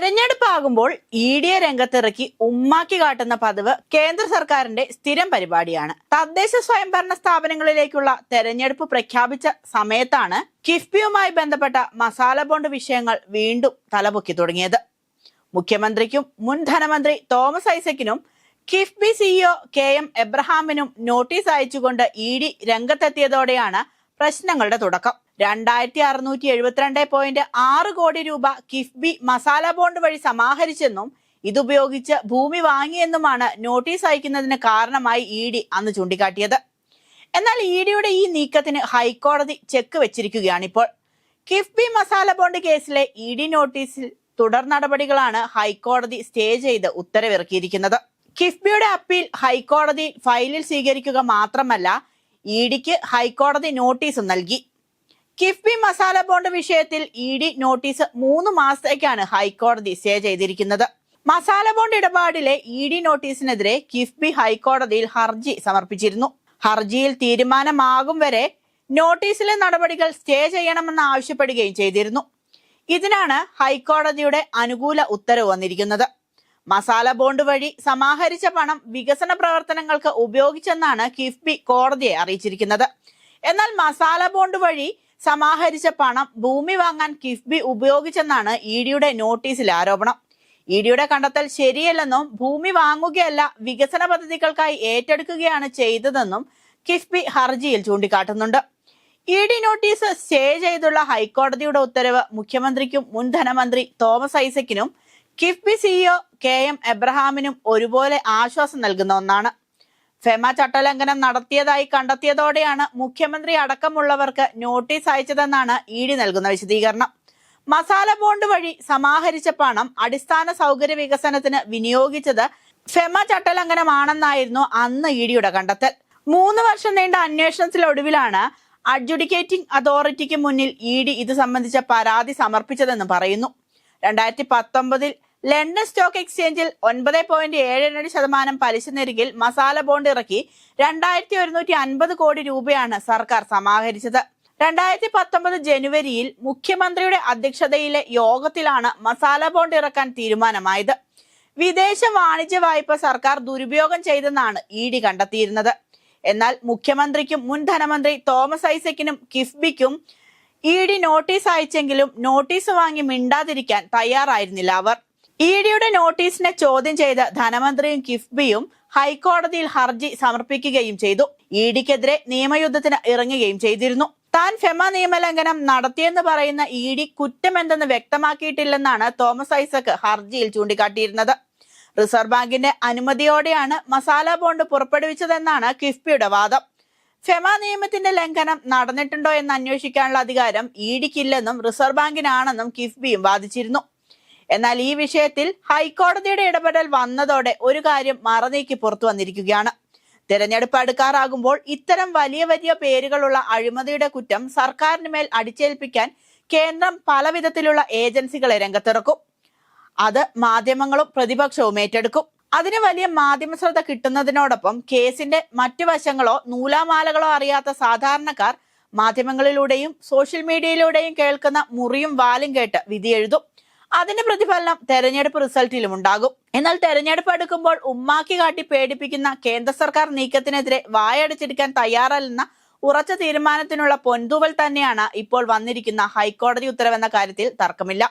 തെരഞ്ഞെടുപ്പാകുമ്പോൾ E ഡിയെ രംഗത്തിറക്കി ഉമ്മാക്കി കാട്ടുന്ന പതിവ് കേന്ദ്ര സർക്കാരിന്റെ സ്ഥിരം പരിപാടിയാണ്. തദ്ദേശ സ്വയംഭരണ സ്ഥാപനങ്ങളിലേക്കുള്ള തെരഞ്ഞെടുപ്പ് പ്രഖ്യാപിച്ച സമയത്താണ് കിഫ്ബിയുമായി ബന്ധപ്പെട്ട മസാല ബോണ്ട് വിഷയങ്ങൾ വീണ്ടും തലപൊക്കി തുടങ്ങിയത്. മുഖ്യമന്ത്രിക്കും മുൻ ധനമന്ത്രി തോമസ് ഐസക്കിനും കിഫ്ബി സിഇഒ കെ എം എബ്രഹാമിനും നോട്ടീസ് അയച്ചുകൊണ്ട് ഇ ഡി രംഗത്തെത്തിയതോടെയാണ് പ്രശ്നങ്ങളുടെ തുടക്കം. രണ്ടായിരത്തി അറുന്നൂറ്റി എഴുപത്തിരണ്ട് പോയിന്റ് ആറ് കോടി രൂപ കിഫ്ബി മസാല ബോണ്ട് വഴി സമാഹരിച്ചെന്നും ഇതുപയോഗിച്ച് ഭൂമി വാങ്ങിയെന്നുമാണ് നോട്ടീസ് അയക്കുന്നതിന് കാരണമായി ഇ ഡി അന്ന് ചൂണ്ടിക്കാട്ടിയത്. എന്നാൽ ഇ ഡിയുടെ ഈ നീക്കത്തിന് ഹൈക്കോടതി ചെക്ക് വെച്ചിരിക്കുകയാണിപ്പോൾ. കിഫ്ബി മസാല ബോണ്ട് കേസിലെ ഇ ഡി നോട്ടീസിൽ തുടർ നടപടികളാണ് ഹൈക്കോടതി സ്റ്റേ ചെയ്ത് ഉത്തരവിറക്കിയിരിക്കുന്നത്. കിഫ്ബിയുടെ അപ്പീൽ ഹൈക്കോടതി ഫയലിൽ സ്വീകരിക്കുക മാത്രമല്ല ഇ ഡിക്ക് ഹൈക്കോടതി നോട്ടീസും നൽകി. കിഫ്ബി മസാല ബോണ്ട് വിഷയത്തിൽ ഇ ഡി നോട്ടീസ് മൂന്ന് മാസത്തേക്കാണ് ഹൈക്കോടതി സ്റ്റേ ചെയ്തിരിക്കുന്നത്. മസാല ബോണ്ട് ഇടപാടിലെ ഇ ഡി നോട്ടീസിനെതിരെ കിഫ്ബി ഹൈക്കോടതിയിൽ ഹർജി സമർപ്പിച്ചിരുന്നു. ഹർജിയിൽ തീരുമാനമാകും വരെ നോട്ടീസിലെ നടപടികൾ സ്റ്റേ ചെയ്യണമെന്ന് ആവശ്യപ്പെടുകയും ചെയ്തിരുന്നു. ഇതിനാണ് ഹൈക്കോടതിയുടെ അനുകൂല ഉത്തരവ് വന്നിരിക്കുന്നത്. മസാല ബോണ്ട് വഴി സമാഹരിച്ച പണം വികസന പ്രവർത്തനങ്ങൾക്ക് ഉപയോഗിച്ചെന്നാണ് കിഫ്ബി കോടതിയെ അറിയിച്ചിരിക്കുന്നത്. എന്നാൽ മസാല ബോണ്ട് വഴി സമാഹരിച്ച പണം ഭൂമി വാങ്ങാൻ കിഫ്ബി ഉപയോഗിച്ചെന്നാണ് ഇ ഡിയുടെ നോട്ടീസിൽ ആരോപണം. ഇ ഡിയുടെ കണ്ടെത്തൽ ശരിയല്ലെന്നും ഭൂമി വാങ്ങുകയല്ല വികസന പദ്ധതികൾക്കായി ഏറ്റെടുക്കുകയാണ് ചെയ്തതെന്നും കിഫ്ബി ഹർജിയിൽ ചൂണ്ടിക്കാട്ടുന്നുണ്ട്. ഇ ഡി നോട്ടീസ് സ്റ്റേ ചെയ്തുള്ള ഹൈക്കോടതിയുടെ ഉത്തരവ് മുഖ്യമന്ത്രിക്കും മുൻ ധനമന്ത്രി തോമസ് ഐസക്കിനും കിഫ്ബി സിഇഒ കെ എം എബ്രഹാമിനും ഒരുപോലെ ആശ്വാസം നൽകുന്ന ഒന്നാണ്. ഫെമ ചട്ടലംഘനം നടത്തിയതായി കണ്ടെത്തിയതോടെയാണ് മുഖ്യമന്ത്രി അടക്കമുള്ളവർക്ക് നോട്ടീസ് അയച്ചതെന്നാണ് ഇ ഡി നൽകുന്ന വിശദീകരണം. മസാല ബോണ്ട് വഴി സമാഹരിച്ച പണം അടിസ്ഥാന സൗകര്യ വികസനത്തിന് വിനിയോഗിച്ചത് ഫെമ ചട്ടലംഘനമാണെന്നായിരുന്നു അന്ന് ഇ ഡിയുടെ കണ്ടെത്തൽ. മൂന്ന് വർഷം നീണ്ട അന്വേഷണത്തിലൊടുവിലാണ് അഡ്ജുഡിക്കേറ്റിംഗ് അതോറിറ്റിക്ക് മുന്നിൽ ഇ ഡി ഇത് സംബന്ധിച്ച പരാതി സമർപ്പിച്ചതെന്ന് പറയുന്നു. രണ്ടായിരത്തി പത്തൊമ്പതിൽ ലണ്ടൻ സ്റ്റോക്ക് എക്സ്ചേഞ്ചിൽ ഒൻപത് പോയിന്റ് ഏഴ് രണ്ട് ശതമാനം പലിശ നിരക്കിൽ മസാല ബോണ്ട് ഇറക്കി രണ്ടായിരത്തി ഒരുന്നൂറ്റി അൻപത് കോടി രൂപയാണ് സർക്കാർ സമാഹരിച്ചത്. രണ്ടായിരത്തി പത്തൊമ്പത് ജനുവരിയിൽ മുഖ്യമന്ത്രിയുടെ അധ്യക്ഷതയിലെ യോഗത്തിലാണ് മസാല ബോണ്ട് ഇറക്കാൻ തീരുമാനമായത്. വിദേശ വാണിജ്യ വായ്പ സർക്കാർ ദുരുപയോഗം ചെയ്തെന്നാണ് ഇ ഡി കണ്ടെത്തിയിരുന്നത്. എന്നാൽ മുഖ്യമന്ത്രിക്കും മുൻ ധനമന്ത്രി തോമസ് ഐസക്കിനും കിഫ്ബിക്കും ഇ ഡി നോട്ടീസ് അയച്ചെങ്കിലും നോട്ടീസ് വാങ്ങി മിണ്ടാതിരിക്കാൻ തയ്യാറായിരുന്നില്ല അവർ. ഇ ഡിയുടെ നോട്ടീസിനെ ചോദ്യം ചെയ്ത് ധനമന്ത്രിയും കിഫ്ബിയും ഹൈക്കോടതിയിൽ ഹർജി സമർപ്പിക്കുകയും ചെയ്തു. ഇ ഡിക്കെതിരെ നിയമയുദ്ധത്തിന് ഇറങ്ങുകയും ചെയ്തിരുന്നു. താൻ ഫെമ നിയമലംഘനം നടത്തിയെന്ന് പറയുന്ന ഇ ഡി കുറ്റമെന്തെന്ന് വ്യക്തമാക്കിയിട്ടില്ലെന്നാണ് തോമസ് ഐസക് ഹർജിയിൽ ചൂണ്ടിക്കാട്ടിയിരുന്നത്. റിസർവ് ബാങ്കിന്റെ അനുമതിയോടെയാണ് മസാല ബോണ്ട് പുറപ്പെടുവിച്ചതെന്നാണ് കിഫ്ബിയുടെ വാദം. ഫെമ നിയമത്തിന്റെ ലംഘനം നടന്നിട്ടുണ്ടോ എന്ന് അന്വേഷിക്കാനുള്ള അധികാരം ഇ ഡിക്കില്ലെന്നും റിസർവ് ബാങ്കിനാണെന്നും കിഫ്ബിയും വാദിച്ചിരുന്നു. എന്നാൽ ഈ വിഷയത്തിൽ ഹൈക്കോടതിയുടെ ഇടപെടൽ വന്നതോടെ ഒരു കാര്യം മറനീക്കി പുറത്തു വന്നിരിക്കുകയാണ്. തെരഞ്ഞെടുപ്പ് അടുക്കാറാകുമ്പോൾ ഇത്തരം വലിയ വലിയ പേരുകളുള്ള അഴിമതിയുടെ കുറ്റം സർക്കാരിന് മേൽ അടിച്ചേൽപ്പിക്കാൻ കേന്ദ്രം പല വിധത്തിലുള്ള ഏജൻസികളെ രംഗത്തിറക്കും. അത് മാധ്യമങ്ങളും പ്രതിപക്ഷവും ഏറ്റെടുക്കും. അതിന് വലിയ മാധ്യമ ശ്രദ്ധ കിട്ടുന്നതിനോടൊപ്പം കേസിന്റെ മറ്റു വശങ്ങളോ നൂലാമാലകളോ അറിയാത്ത സാധാരണക്കാർ മാധ്യമങ്ങളിലൂടെയും സോഷ്യൽ മീഡിയയിലൂടെയും കേൾക്കുന്ന മുറിയും വാലും കേട്ട് വിധിയെഴുതും. അതിന്റെ പ്രതിഫലനം തെരഞ്ഞെടുപ്പ് റിസൾട്ടിലും ഉണ്ടാകും. എന്നാൽ തെരഞ്ഞെടുപ്പ് എടുക്കുമ്പോൾ ഉമ്മാക്കി കാട്ടി പേടിപ്പിക്കുന്ന കേന്ദ്ര സർക്കാർ നീക്കത്തിനെതിരെ വായടിച്ചെടുക്കാൻ തയ്യാറല്ലെന്ന ഉറച്ച തീരുമാനത്തിനുള്ള പൊൻതൂവൽ തന്നെയാണ് ഇപ്പോൾ വന്നിരിക്കുന്ന ഹൈക്കോടതി ഉത്തരവെന്ന കാര്യത്തിൽ തർക്കമില്ല.